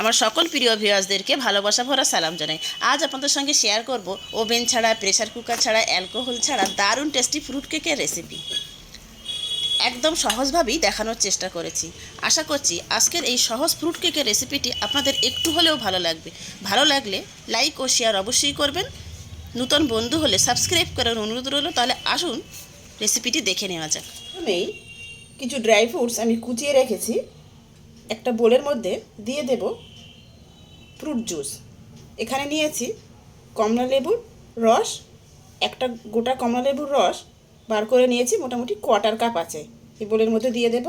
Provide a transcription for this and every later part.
আমার সকল প্রিয় ভিউয়ার্সদেরকে ভালোবাসা ভরা সালাম জানাই। আজ আপনাদের সঙ্গে শেয়ার করব ওভেন ছাড়া প্রেশার কুকার ছাড়া অ্যালকোহল ছাড়া দারুণ টেস্টি ফ্রুট কেকের রেসিপি একদম সহজভাবেই দেখানোর চেষ্টা করেছি। আশা করছি আজকের এই সহজ ফ্রুট কেকের রেসিপিটি আপনাদের একটু হলেও ভালো লাগবে। ভালো লাগলে লাইক ও শেয়ার অবশ্যই করবেন। নতুন বন্ধু হলে সাবস্ক্রাইব করার অনুরোধ রইল, তাহলে আসুন রেসিপিটি দেখে নেওয়া যাক। প্রথমেই কিছু ড্রাই ফ্রুটস আমি কুচিয়ে রেখেছি। একটা বোলের মধ্যে দিয়ে দেব ফ্রুট জুস এখানে নিয়েছি কমলা লেবুর রস, একটা গোটা কমলা লেবুর রস বার করে নিয়েছি, মোটামুটি কোয়াটার কাপ আছে। এই বোলের মধ্যে দিয়ে দেব।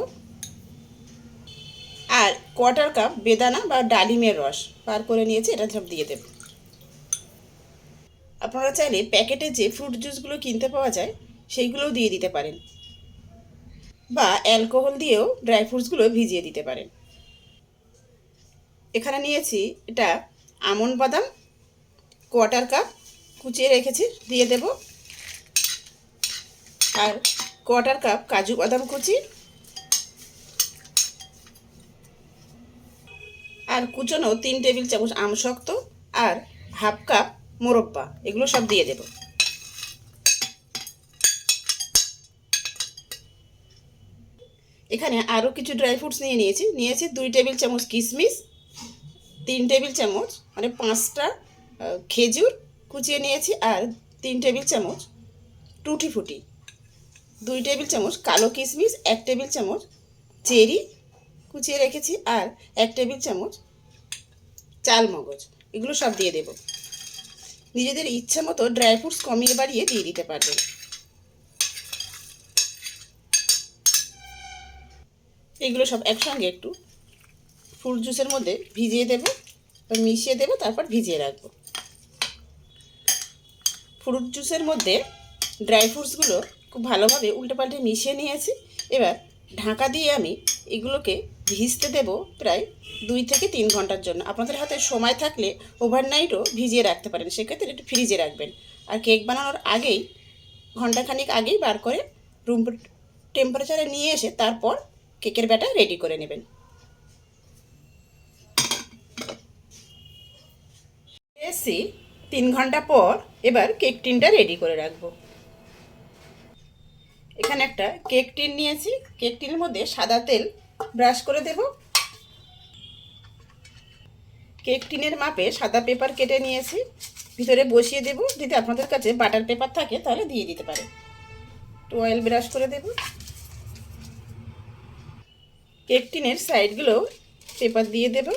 আর কোয়াটার কাপ বেদানা বা ডালিমের রস বার করে নিয়েছি, এটা সব দিয়ে দেব। আপনারা চাইলে প্যাকেটে যে ফ্রুট জুসগুলো কিনতে পাওয়া যায়, সেইগুলোও দিয়ে দিতে পারেন। বা অ্যালকোহল দিয়েও ড্রাই ফ্রুটসগুলো ভিজিয়ে দিতে পারেন। এখানে নিয়েছি এটা আমন্ড বাদাম কোয়াটার কাপ কুচিয়ে রেখেছি, দিয়ে দেব। আর কোয়াটার কাপ কাজু বাদাম কুচি। আর কুচনো তিন টেবিল চামচ আমশক্ত আর হাফ কাপ মোরব্বা, এগুলো সব দিয়ে দেবো। এখানে আরও কিছু ড্রাই ফ্রুটস নিয়ে নিয়েছি। নিয়েছি দুই টেবিল চামচ কিশমিশ তিন টেবিল চামচ মানে পাঁচটা খেজুর কুচিয়ে নিয়েছি আর তিন টেবিল চামচ টুটি ফুটি। দুই টেবিল চামচ কালো কিশমিশ এক টেবিল চামচ চেরি কুচিয়ে রেখেছি আর এক টেবিল চামচ চাল মগজ। এগুলো সব দিয়ে দেব। নিজেদের ইচ্ছা মতো ড্রাই ফ্রুটস কমিয়ে বাড়িয়ে দিয়ে দিতে পারবেন। এগুলো সব একসঙ্গে একটু ফ্রুট জুসের মধ্যে ভিজিয়ে দেবো মিশিয়ে দেবো, তারপর ভিজিয়ে রাখব। ফ্রুট জুসের মধ্যে ড্রাই ফ্রুটসগুলো খুব ভালোভাবে উল্টে পাল্টে মিশিয়ে নিয়েছি। এবার ঢাকা দিয়ে আমি এগুলোকে ভিজতে দেব প্রায় দুই থেকে তিন ঘণ্টার জন্য। আপনাদের হাতে সময় থাকলে ওভারনাইটও ভিজিয়ে রাখতে পারেন, সেক্ষেত্রে একটু ফ্রিজে রাখবেন। আর কেক বানানোর আগেই, ঘন্টাখানিক আগেই বার করে রুম টেম্পারেচারে নিয়ে এসে তারপর কেকের ব্যাটার রেডি করে নেবেন। এসি তিন ঘণ্টা পর এবার কেক টিনটা রেডি করে রাখব। এখানে একটা কেক টিন নিয়েছি। কেক টিনের মধ্যে সাদা তেল ব্রাশ করে দেব। কেক টিনের মাপে সাদা পেপার কেটে নিয়েছি। ভিতরে বসিয়ে দেব। যদি আপনাদের কাছে বাটার পেপার থাকে, তাহলে দিয়ে দিতে পারে একটু অয়েল ব্রাশ করে দেবো। কেক টিনের সাইডগুলো পেপার দিয়ে দেব।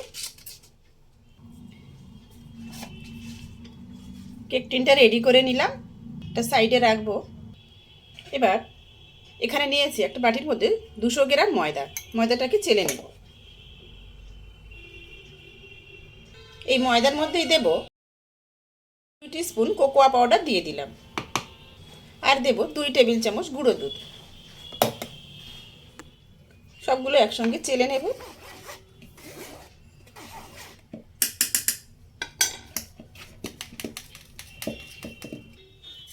কেক টিনটা রেডি করে নিলাম, একটা সাইডে রাখব। এবার এখানে নিয়েছি একটা বাটির মধ্যে দুশো গ্রাম ময়দা, ময়দাটাকে চেলে নেব। এই ময়দার মধ্যেই দেব দুই স্পুন কোকোয়া পাউডার দিয়ে দিলাম। আর দেব দুই টেবিল চামচ গুঁড়ো দুধ। সবগুলো একসঙ্গে চেলে নেব।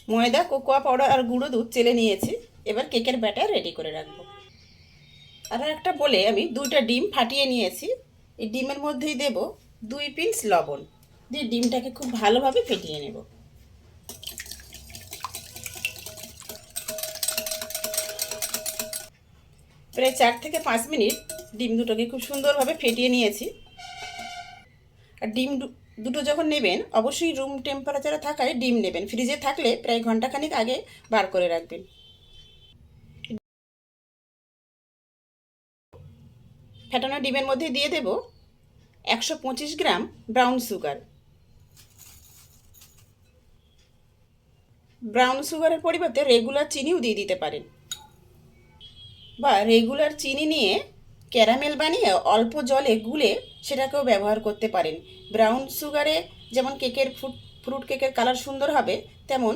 ময়দা, কোকোয়া পাউডার আর গুঁড়ো দুধ চেলে নিয়েছি। এবার কেকের ব্যাটার রেডি করে রাখব। আর একটা বলে আমি দুইটা ডিম ফাটিয়ে নিয়েছি। এই ডিমের মধ্যেই দেব দুই পিন্স লবণ। দিয়ে ডিমটাকে খুব ভালোভাবে ফেটিয়ে নেব। প্রায় চার থেকে পাঁচ মিনিট ডিম দুটোকে খুব সুন্দরভাবে ফেটিয়ে নিয়েছি। আর ডিম দুটো যখন নেবেন, অবশ্যই রুম টেম্পারেচারে থাকায় ডিম নেবেন। ফ্রিজে থাকলে প্রায় ঘন্টাখানিক আগে বার করে রাখবেন। ফেটানো ডিমের মধ্যে দিয়ে দেব একশো পঁচিশ গ্রাম ব্রাউন সুগার ব্রাউন সুগারের পরিবর্তে রেগুলার চিনিও দিয়ে দিতে পারেন। বা রেগুলার চিনি নিয়ে ক্যারামেল বানিয়ে অল্প জলে গুলে সেটাকেও ব্যবহার করতে পারেন। ব্রাউন সুগারে যেমন কেকের ফ্রুট ফ্রুট কেকের কালার সুন্দর হবে, তেমন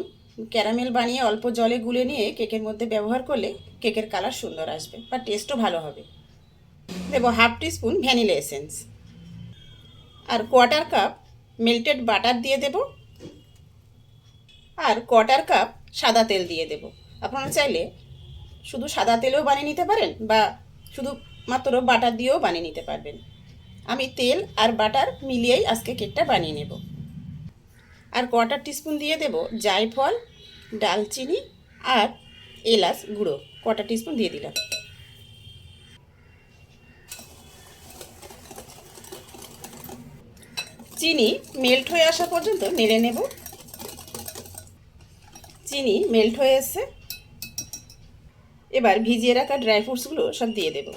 ক্যারামেল বানিয়ে অল্প জলে গুলে নিয়ে কেকের মধ্যে ব্যবহার করলে কেকের কালার সুন্দর আসবে বা টেস্টও ভালো হবে। দেবো হাফ টিস্পুন ভ্যানিলা এসেন্স আর কোয়ার্টার কাপ মেল্টেড বাটার দিয়ে দেব। আর কোয়ার্টার কাপ সাদা তেল দিয়ে দেব। আপনারা চাইলে শুধু সাদা তেলেও বানিয়ে নিতে পারেন বা শুধু মাত্র বাটার দিয়েও বানিয়ে নিতে পারবেন। আমি তেল আর বাটার মিলিয়েই আজকে কেকটা বানিয়ে নেব। আর কোয়ার্টার টিস্পুন দিয়ে দেব জায়ফল, ডালচিনি আর এলাচ গুঁড়ো। কোয়ার্টার টিস্পুন দিয়ে দিলাম। চিনি মেল্ট হয়ে আসা পর্যন্ত নেড়ে নেব। চিনি মেল্ট হয়ে এসছে। এবার ভিজিয়ে রাখা ড্রাই ফ্রুটসগুলো সব দিয়ে দেব।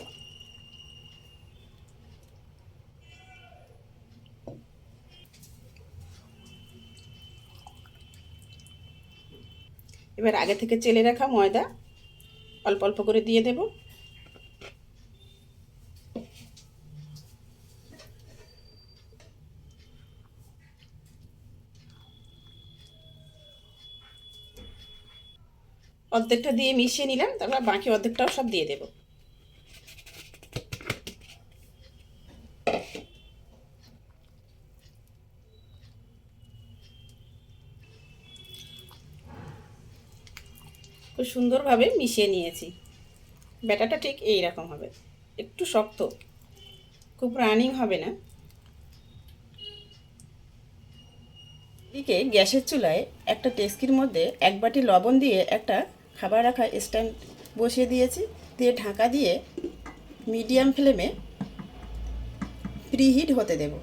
এবার আগে থেকে চেলে রাখা ময়দা অল্প অল্প করে দিয়ে দেব। অর্ধেকটা দিয়ে মিশিয়ে নিলাম, তারপর বাকি অর্ধেকটাও সব দিয়ে দেব। খুব সুন্দরভাবে মিশিয়ে নিয়েছি। ব্যাটাটা ঠিক এই রকম হবে। একটু শক্ত। খুব রানিং হবে না। এদিকে গ্যাসের চুলায় একটা টেস্কির মধ্যে এক বাটি লবণ দিয়ে একটা খাবার রাখা স্ট্যান্ড বসিয়ে দিয়েছি। দিয়ে ঢাকা দিয়ে মিডিয়াম ফ্লেমে প্রিহিট হতে দেব।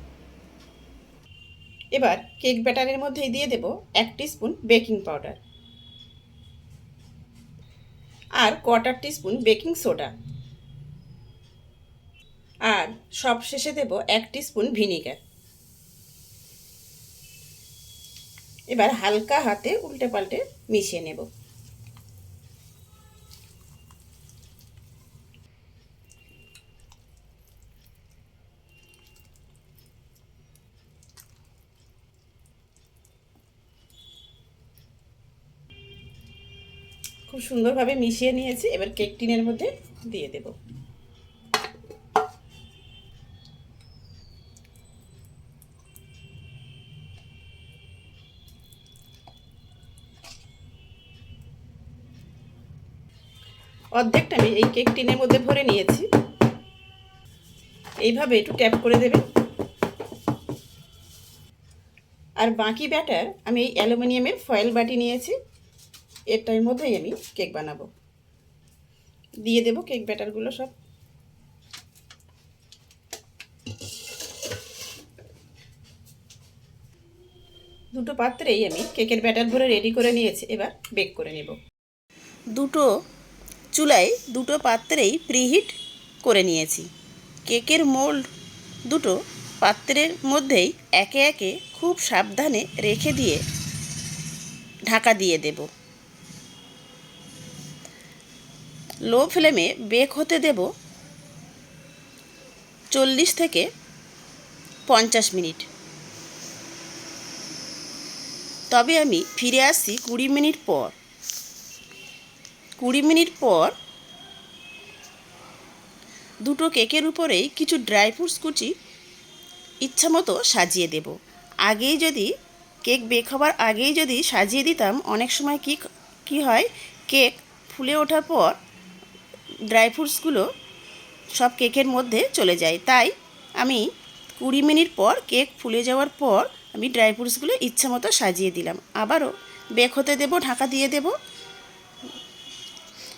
এবার কেক ব্যাটারের মধ্যেই দিয়ে দেব এক স্পুন বেকিং পাউডার। আর কোয়ার্টার টিস্পুন বেকিং সোডা আর সব শেষে দেব এক স্পুন ভিনিগার এবার হালকা হাতে উল্টে পাল্টে মিশিয়ে নেব। সুন্দরভাবে মিশিয়ে নিয়েছি। এবার কেক টিনের মধ্যে দিয়ে দেব। অর্ধেকটা আমি এই কেক টিনের মধ্যে ভরে নিয়েছি। এইভাবে একটু ট্যাপ করে দেবে আর বাকি ব্যাটার আমি এই অ্যালুমিনিয়ামের ফয়েল বাটি নিয়েছি। এরটার মধ্যেই আমি কেক বানাবো। দিয়ে দেব কেক ব্যাটারগুলো সব। দুটো পাত্রেই আমি কেকের ব্যাটার ভরে রেডি করে নিয়েছি, এবার বেক করে নেব। দুটো চুলায় দুটো পাত্রেই প্রিহিট করে নিয়েছি। কেকের মোল্ড দুটো পাত্রের মধ্যেই একে একে খুব সাবধানে রেখে দিয়ে ঢাকা দিয়ে দেব। লো ফ্লেমে বেক হতে দেব চল্লিশ থেকে পঞ্চাশ মিনিট। তবে আমি ফিরে আসছি কুড়ি মিনিট পর। কুড়ি মিনিট পর দুটো কেকের উপরেই কিছু ড্রাই ফ্রুটস কুচি ইচ্ছা মতো সাজিয়ে দেব। আগেই যদি কেক বেক হবার আগেই যদি সাজিয়ে দিতাম, অনেক সময় কি কি হয়? কেক ফুলে ওঠার পর ড্রাই ফ্রুটসগুলো সব কেকের মধ্যে চলে যায়। তাই আমি কুড়ি মিনিট পর কেক ফুলে যাওয়ার পর আমি ড্রাই ফ্রুটসগুলো ইচ্ছা মতো সাজিয়ে দিলাম। আবারও বেক হতে দেব, ঢাকা দিয়ে দেব।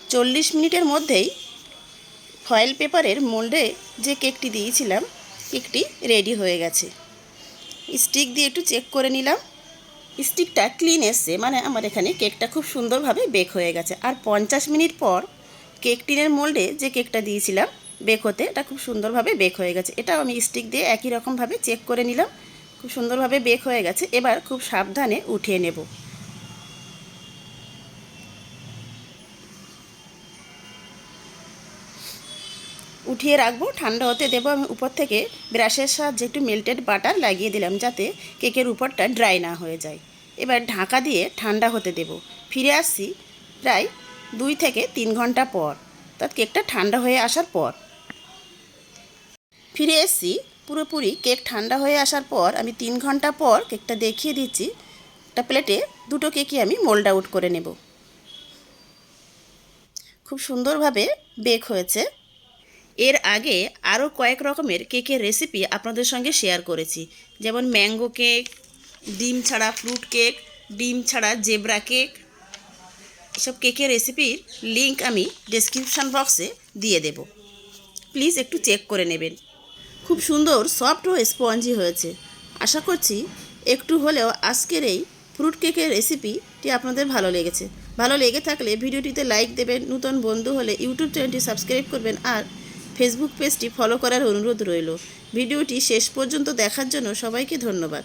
চল্লিশ মিনিটের মধ্যেই ফয়েল পেপারের মোল্ডে যে কেকটি দিয়েছিলাম, কেকটি রেডি হয়ে গেছে। স্টিক দিয়ে একটু চেক করে নিলাম। স্টিকটা ক্লিন এসছে মানে আমার এখানে কেকটা খুব সুন্দরভাবে বেক হয়ে গেছে। আর পঞ্চাশ মিনিট পর কেক টিনের মোল্ডে যে কেকটা দিয়েছিলাম বেক হতে, এটা খুব সুন্দরভাবে বেক হয়ে গেছে। এটাও আমি স্টিক দিয়ে একই রকমভাবে চেক করে নিলাম। খুব সুন্দরভাবে বেক হয়ে গেছে। এবার খুব সাবধানে উঠিয়ে নেব। উঠিয়ে রাখব, ঠান্ডা হতে দেবো। আমি উপর থেকে ব্রাশের সাহায্যে একটু মেল্টেড বাটার লাগিয়ে দিলাম যাতে কেকের উপরটা ড্রাই না হয়ে যায়। এবার ঢাকা দিয়ে ঠান্ডা হতে দেব। ফিরে আসছি প্রায় দুই থেকে তিন ঘণ্টা পর। তার কেকটা ঠান্ডা হয়ে আসার পর। ফিরে এসছি, পুরোপুরি কেক ঠান্ডা হয়ে আসার পর আমি তিন ঘণ্টা পর কেকটা দেখিয়ে দিচ্ছি। একটা প্লেটে দুটো কেকই আমি মোল্ড আউট করে নেব। খুব সুন্দরভাবে বেক হয়েছে। এর আগে আরও কয়েক রকমের কেকের রেসিপি আপনাদের সঙ্গে শেয়ার করেছি। যেমন ম্যাঙ্গো কেক, ডিম ছাড়া ফ্রুট কেক, ডিম ছাড়া জেব্রা কেক এসব কেকের রেসিপির লিংক আমি ডেসক্রিপশান বক্সে দিয়ে দেব। প্লিজ একটু চেক করে নেবেন। খুব সুন্দর সফট ও স্পঞ্জি হয়েছে। আশা করছি একটু হলেও আজকের এই ফ্রুট কেকের রেসিপিটি আপনাদের ভালো লেগেছে। ভালো লেগে থাকলে ভিডিওটিতে লাইক দেবেন, নতুন বন্ধু হলে ইউটিউব চ্যানেলটি সাবস্ক্রাইব করবেন আর ফেসবুক পেজটি ফলো করার অনুরোধ রইল। ভিডিওটি শেষ পর্যন্ত দেখার জন্য সবাইকে ধন্যবাদ।